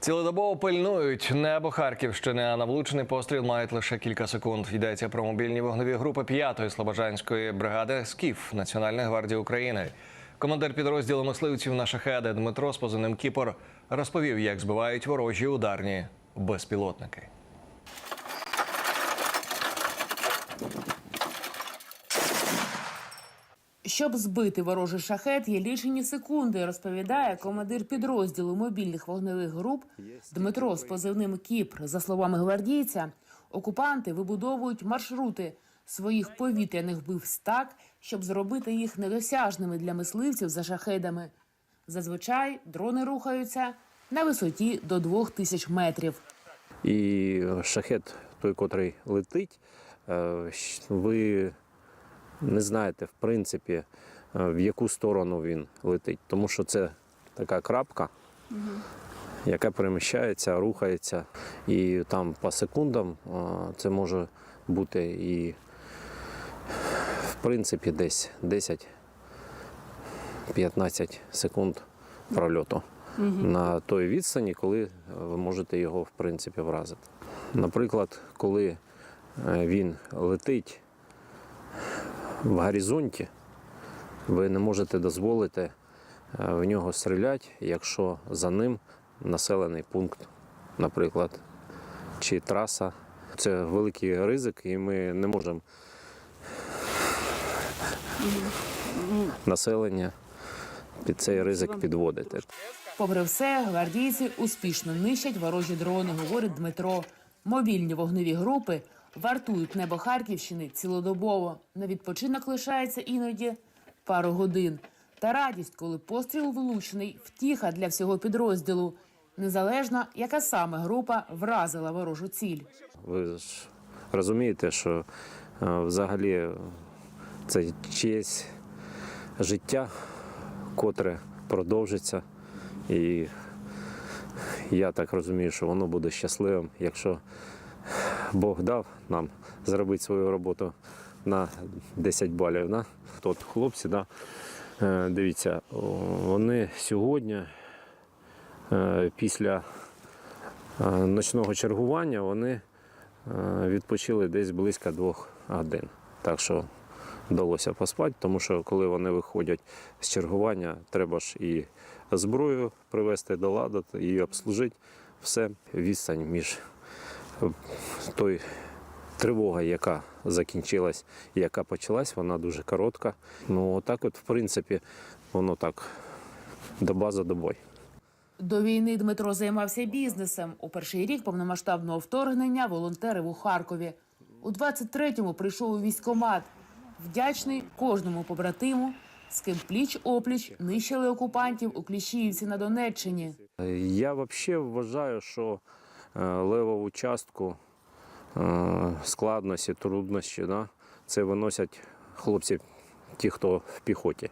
Цілодобово пильнують небо Харківщини, а на влучений постріл мають лише кілька секунд. Йдеться про мобільні вогневі групи 5-ї Слобожанської бригади СКІФ Національної гвардії України. Командир підрозділу мисливців на шахеди Дмитро з позивним Кіпор розповів, як збивають ворожі ударні безпілотники. Щоб збити ворожий шахет, є лічені секунди, розповідає командир підрозділу мобільних вогневих груп Дмитро з позивним Кіпр. За словами гвардійця, окупанти вибудовують маршрути своїх повітряних вбивств так, щоб зробити їх недосяжними для мисливців за шахедами. Зазвичай дрони рухаються на висоті до двох тисяч метрів. І шахет, той, котрий летить, е, ви не знаєте, в принципі, е, в яку сторону він летить. Тому що це така крапка, яка переміщається, рухається. І там по секундам е, це може бути і, в принципі, десь 10-15 секунд прольоту на той відстані, коли е, ви можете його в принципі вразити. Наприклад, коли він летить в горизонті, ви не можете дозволити е, в нього стріляти, якщо за ним населений пункт, наприклад, чи траса. Це великий ризик, і ми не можемо населення під цей ризик підводити. Попри все, гвардійці успішно нищать ворожі дрони, говорить Дмитро. Мобільні вогневі групи вартують небо Харківщини цілодобово. На відпочинок лишається іноді пару годин. Та радість, коли постріл влучний, втіха для всього підрозділу. Незалежно, яка саме група вразила ворожу ціль. Ви ж розумієте, що е, взагалі це чиєсь життя, котре продовжиться. І я так розумію, що воно буде щасливим, якщо Бог дав нам зробити свою роботу на 10 балів. Да? От хлопці, да? е, дивіться, вони сьогодні е, після е, ночного чергування вони відпочили десь близько двох годин. Так що вдалося поспати, тому що коли вони виходять з чергування, треба ж і зброю привезти до ладу і обслужити все відстань між той тривогою, яка закінчилась і яка почалась, вона дуже коротка. Ну, отак, от, в принципі, воно так доба за добою. До війни Дмитро займався бізнесом. У перший рік повномасштабного вторгнення волонтерив у Харкові. У 23-му прийшов у військкомат. Вдячний кожному побратиму, з ким пліч опліч нищили окупантів у Кліщіївці на Донеччині. Я взагалі вважаю, що левову частку е, складності, труднощі, да, це виносять хлопці, ті, хто в піхоті.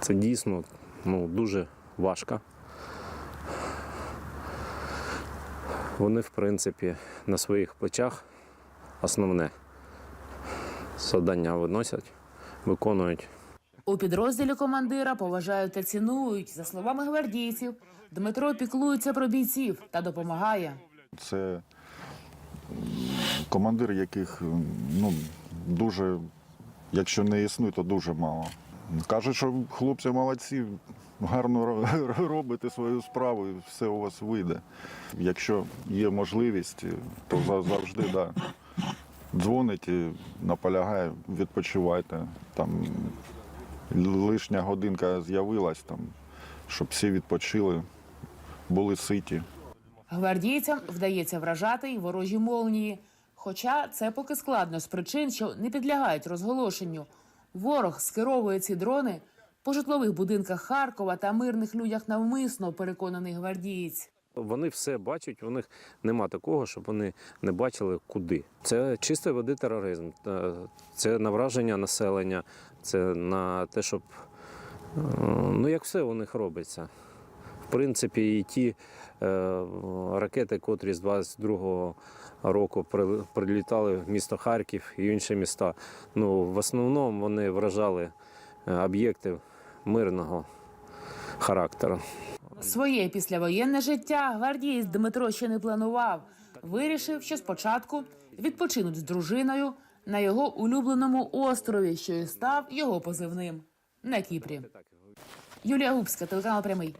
Це дійсно ну, дуже важко. Вони, в принципі, на своїх плечах основне завдання виносять, виконують. У підрозділі командира поважають та цінують. За словами гвардійців, Дмитро піклується про бійців та допомагає. Це командир, яких ну, дуже, якщо не існує, то дуже мало. Кажуть, що хлопці молодці, гарно робите свою справу і все у вас вийде. Якщо є можливість, то за- завжди да. дзвонить, наполягає, відпочивайте. Там лишня годинка з'явилась, там, щоб всі відпочили, були ситі. Гвардійцям вдається вражати й ворожі молнії. Хоча це поки складно з причин, що не підлягають розголошенню. Ворог скеровує ці дрони по житлових будинках Харкова та мирних людях навмисно, переконаний гвардієць. Вони все бачать, у них нема такого, щоб вони не бачили куди. Це чистої води тероризм, Е, це на враження населення, це на те, щоб е, ну як все у них робиться. В принципі, і ті е, ракети, котрі з 22-го року прилітали в місто Харків і інші міста, ну в основному вони вражали е, об'єкти мирного характеру. Своє післявоєнне життя гвардієць Дмитро ще не планував. Вирішив, що спочатку відпочинуть з дружиною на його улюбленому острові, що і став його позивним на Кіпрі. Юлія Губська, телеканал Прямий.